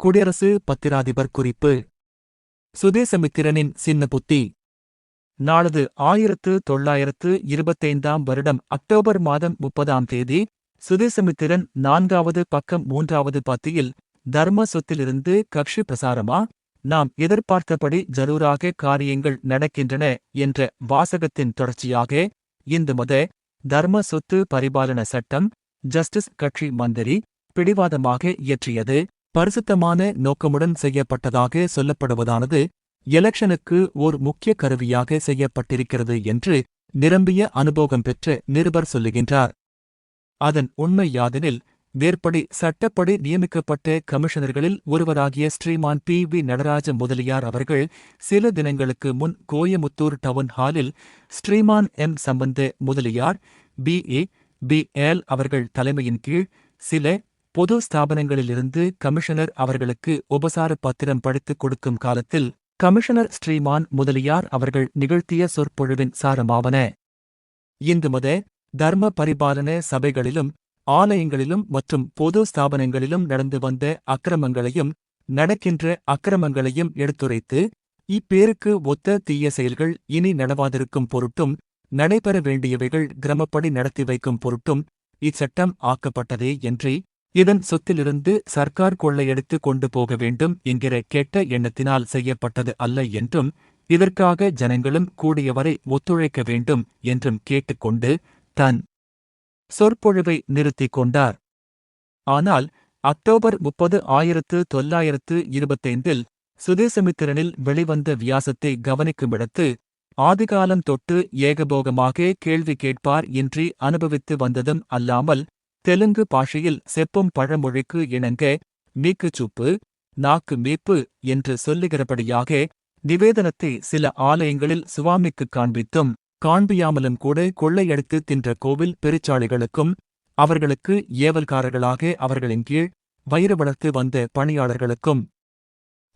குடியரசு பத்திராதிபர் குறிப்பு. சுதேசமித்திரனின் சின்ன புத்தி. நாளது ஆயிரத்து தொள்ளாயிரத்து இருபத்தைந்தாம் வருடம் அக்டோபர் மாதம் முப்பதாம் தேதி சுதேசமித்திரன் நான்காவது பக்கம் மூன்றாவது பத்தியில் தர்ம சொத்திலிருந்து கட்சி பிரசாரமா நாம் எதிர்பார்த்தபடி ஜரூராக காரியங்கள் நடக்கின்றன என்ற வாசகத்தின் தொடர்ச்சியாக இந்து மத தர்ம சொத்து பரிபாலன சட்டம் ஜஸ்டிஸ் கட்சி மந்திரி பிடிவாதமாக இயற்றியது. பரிசுத்தமான நோக்கமுடன் செய்யப்பட்டதாக சொல்லப்படுவதானது எலெக்ஷனுக்கு ஓர் முக்கிய கருவியாக செய்யப்பட்டிருக்கிறது என்று நிரம்பிய அனுபவம் பெற்ற நிருபர் சொல்லுகின்றார். அதன் உண்மை யாதெனில் வேற்படி சட்டப்படி நியமிக்கப்பட்ட கமிஷனர்களில் ஒருவராகிய ஸ்ரீமான் பி. வி. நடராஜ முதலியார் அவர்கள் சில தினங்களுக்கு முன் கோயமுத்தூர் டவுன் ஹாலில் ஸ்ரீமான் M. Sambandha Mudaliar B. A. B. L. அவர்கள் தலைமையின் கீழ் சில பொது ஸ்தாபனங்களிலிருந்து கமிஷனர் அவர்களுக்கு உபசார பத்திரம் படித்துக் கொடுக்கும் காலத்தில் கமிஷனர் ஸ்ரீமான் முதலியார் அவர்கள் நிகழ்த்திய சொற்பொழிவின் சாரமாவன. இந்து மத தர்ம பரிபாலன சபைகளிலும் ஆலயங்களிலும் மற்றும் பொது ஸ்தாபனங்களிலும் நடந்து வந்த அக்கிரமங்களையும் நடக்கின்ற அக்கிரமங்களையும் எடுத்துரைத்து இப்பேருக்கு ஒத்த தீய செயல்கள் இனி நடவாதிருக்கும் பொருட்டும் நடைபெற வேண்டியவைகள் கிரமப்படி நடத்தி வைக்கும் பொருட்டும் இச்சட்டம் ஆக்கப்பட்டதே என்று இதன் சொத்திலிருந்து சர்க்கார் கொள்ளையடித்து கொண்டு போக வேண்டும் என்கிற கெட்ட எண்ணத்தினால் செய்யப்பட்டது அல்ல என்றும் இதற்காக ஜனங்களும் கூடியவரை ஒத்துழைக்க வேண்டும் என்றும் கேட்டுக்கொண்டு தன் சொற்பொழிவை நிறுத்திக் கொண்டார். ஆனால் அக்டோபர் முப்பது ஆயிரத்து தொள்ளாயிரத்து இருபத்தைந்தில் சுதேசமித்திரனில் வெளிவந்த வியாசத்தை கவனிக்குமிடத்து ஆதிகாலம் தொட்டு ஏகபோகமாக கேள்வி கேட்பார் இன்றி அனுபவித்து வந்ததும் அல்லாமல் தெலுங்கு பாஷையில் செப்பும் பழமொழிக்கு இணங்க மீக்குச்சுப்பு நாக்கு மீப்பு என்று சொல்லுகிறபடியாக நிவேதனத்தை சில ஆலயங்களில் சுவாமிக்குக் காண்பித்தும் காண்பியாமலும் கூட கொள்ளையடித்து தின்ற கோவில் பெருச்சாளிகளுக்கும் அவர்களுக்கு ஏவல்காரர்களாக அவர்களின் கீழ் வயிறு வளர்த்து வந்த பணியாளர்களுக்கும்.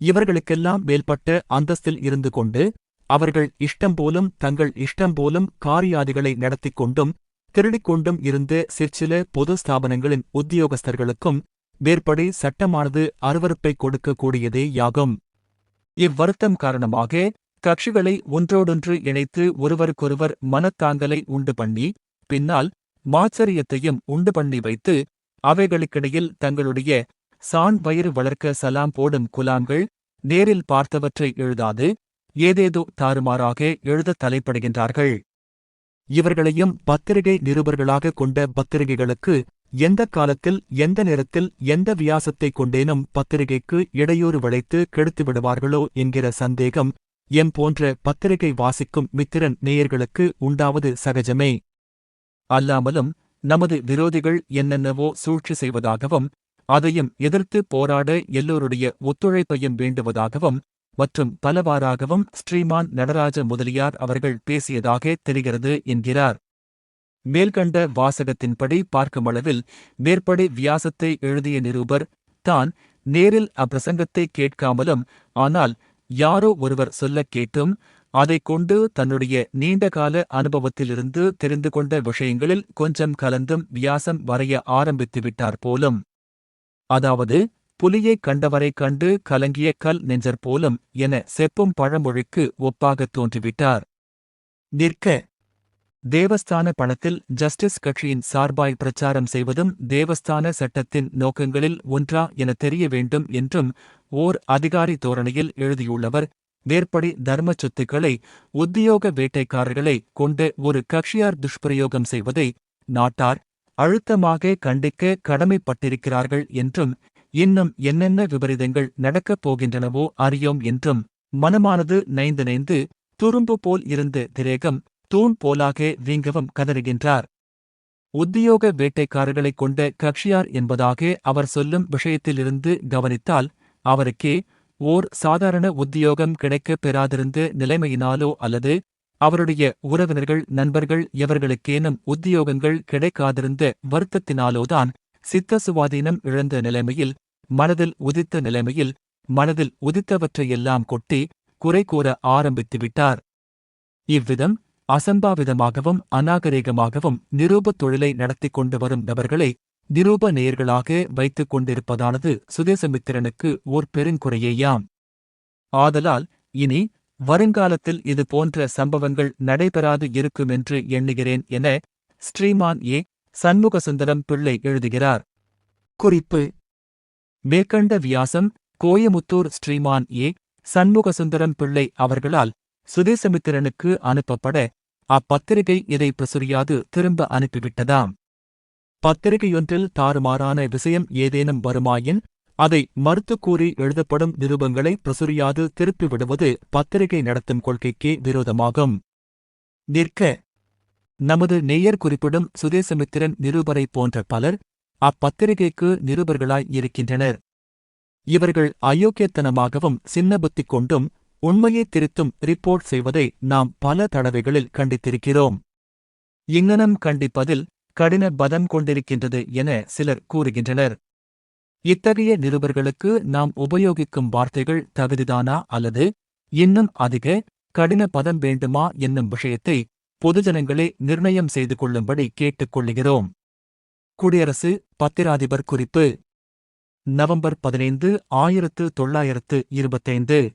இவர்களுக்கெல்லாம் மேல்பட்ட அந்தஸ்தில் இருந்து கொண்டு அவர்கள் இஷ்டம் போலும் தங்கள் இஷ்டம் போலும் காரியாதிகளை நடத்திக் கொண்டும் திருடிக்கொண்டும் இருந்து இருந்த சிற்சில பொது ஸ்தாபனங்களின் உத்தியோகஸ்தர்களுக்கும் மேற்படி சட்டமானது அருவறுப்பை கொடுக்கக்கூடியதே யாகும். இவ்வருத்தம் காரணமாக கட்சிகளை ஒன்றோடொன்று இணைத்து ஒருவருக்கொருவர் மனத்தாங்கலை உண்டு பண்ணி பின்னால் மாச்சரியத்தையும் உண்டு பண்ணி வைத்து அவைகளுக்கிடையில் தங்களுடைய சான் வயிறு வளர்க்க சலாம் போடும் குலாம்கள் நேரில் பார்த்தவற்றை எழுதாது ஏதேதோ தாறுமாறாக எழுதத் தலைப்படுகின்றார்கள். இவர்களையும் பத்திரிகை நிருபர்களாக கொண்ட பத்திரிகைகளுக்கு எந்த காலத்தில் எந்த நேரத்தில் எந்த வியாசத்தைக் கொண்டேனும் பத்திரிகைக்கு இடையூறு வளைத்து கெடுத்து விடுவார்களோ என்கிற சந்தேகம் எம் போன்ற பத்திரிகை வாசிக்கும் மித்திரன் நேயர்களுக்கு உண்டாவது சகஜமே. அல்லாமலும் நமது விரோதிகள் என்னென்னவோ சூழ்ச்சி செய்வதாகவும் அதையும் எதிர்த்து போராட எல்லோருடைய ஒத்துழைப்பையும் வேண்டுவதாகவும் மற்றும் பலவாறாகவும் ஸ்ரீமான் நடராஜ முதலியார் அவர்கள் பேசியதாக தெரிகிறது என்கிறார். மேல்கண்ட வாசகத்தின்படி பார்க்குமளவில் மேற்படி வியாசத்தை எழுதிய நிருபர் தான் நேரில் அப்பிரசங்கத்தை கேட்காமலும் ஆனால் யாரோ ஒருவர் சொல்லக் கேட்டும் அதைக் கொண்டு தன்னுடைய நீண்டகால அனுபவத்திலிருந்து தெரிந்து கொண்ட விஷயங்களில் கொஞ்சம் கலந்தும் வியாசம் வரைய ஆரம்பித்து விட்டார் போலும். அதாவது புலியைக் கண்டவரைக் கண்டு கலங்கிய கல் நெஞ்சர் போலும் என செப்பும் பழமொழிக்கு ஒப்பாகத் தோன்றிவிட்டார். நிற்க. தேவஸ்தான பணத்தில் ஜஸ்டிஸ் கட்சியின் சார்பாய் பிரச்சாரம் செய்வதும் தேவஸ்தான சட்டத்தின் நோக்கங்களில் ஒன்றா என தெரிய வேண்டும் என்றும் ஓர் அதிகாரி தோரணையில் எழுதியுள்ளவர் வேற்படி தர்ம சொத்துக்களை உத்தியோக வேட்டைக்காரர்களை கொண்டு ஒரு கட்சியார் துஷ்பிரயோகம் செய்வதை நாட்டார் அழுத்தமாக கண்டிக்க கடமைப்பட்டிருக்கிறார்கள் என்றும் இன்னும் என்னென்ன விபரீதங்கள் நடக்கப் போகின்றனவோ அறியோம் என்றும் மனமானது நைந்து நைந்து துரும்பு போல் இருந்த திரேகம் தூண் போலாக வீங்கவும் கதறுகின்றார். உத்தியோக வேட்டைக்காரர்களைக் கொண்ட கட்சியார் என்பதாக அவர் சொல்லும் விஷயத்திலிருந்து கவனித்தால் அவருக்கே ஓர் சாதாரண உத்தியோகம் கிடைக்கப் பெறாதிருந்த நிலைமையினாலோ அல்லது அவருடைய உறவினர்கள் நண்பர்கள் எவர்களுக்கேனும் உத்தியோகங்கள் கிடைக்காதிருந்த வருத்தத்தினாலோதான் சித்த சுவாதீனம் இழந்த நிலைமையில் மனதில் உதித்த நிலைமையில் மனதில் உதித்தவற்றையெல்லாம் கொட்டி குறை கூற ஆரம்பித்துவிட்டார். இவ்விதம் அசம்பாவிதமாகவும் அநாகரிகமாகவும் நிரூபத் தொழிலை நடத்திக் கொண்டு வரும் நபர்களை நிரூப நேயர்களாக வைத்துக் கொண்டிருப்பதானது சுதேசமித்திரனுக்கு ஓர் பெருங்குறையேயாம். ஆதலால் இனி வருங்காலத்தில் இது போன்ற சம்பவங்கள் நடைபெறாது இருக்குமென்று எண்ணுகிறேன் என ஸ்ரீமான் ஏ. சண்முகசுந்தரம் பிள்ளை எழுதுகிறார். குறிப்பு. மேற்கண்ட வியாசம் கோயமுத்தூர் ஸ்ரீமான் ஏ. சண்முகசுந்தரம் பிள்ளை அவர்களால் சுதேசமித்திரனுக்கு அனுப்பப்பட அப்பத்திரிகை இதை பிரசுரியாது திரும்ப அனுப்பிவிட்டதாம். பத்திரிகையொன்றில் தாறுமாறான விஷயம் ஏதேனும் வருமாயின் அதை மறுத்துக் கூறி எழுதப்படும் நிருபங்களை பிரசுரியாது திருப்பி விடுவது பத்திரிகை நடத்தும் கொள்கைக்கே விரோதமாகும். நிற்க. நமது நேயர் குறிப்பிடும் சுதேசமித்திரன் நிருபரை போன்ற பலர் அப்பத்திரிகைக்கு நிருபர்களாய் இருக்கின்றனர். இவர்கள் அயோக்கியத்தனமாகவும் சின்ன புத்தி கொண்டும் உண்மையை திருத்தும் ரிப்போர்ட் செய்வதை நாம் பல தடவைகளில் கண்டித்திருக்கிறோம். இங்ஙனம் கண்டிப்பதில் கடின பதம் கொண்டிருக்கின்றது என சிலர் கூறுகின்றனர். இத்தகைய நிருபர்களுக்கு நாம் உபயோகிக்கும் வார்த்தைகள் தகுதிதானா அல்லது இன்னும் அதிக கடின பதம் வேண்டுமா என்னும் விஷயத்தை பொதுஜனங்களே நிர்ணயம் செய்து கொள்ளும்படி கேட்டுக் கொள்ளுகிறோம். குடியரசு பத்திராதிபர் குறிப்பு. நவம்பர் பதினைந்து ஆயிரத்து தொள்ளாயிரத்து இருபத்தைந்து.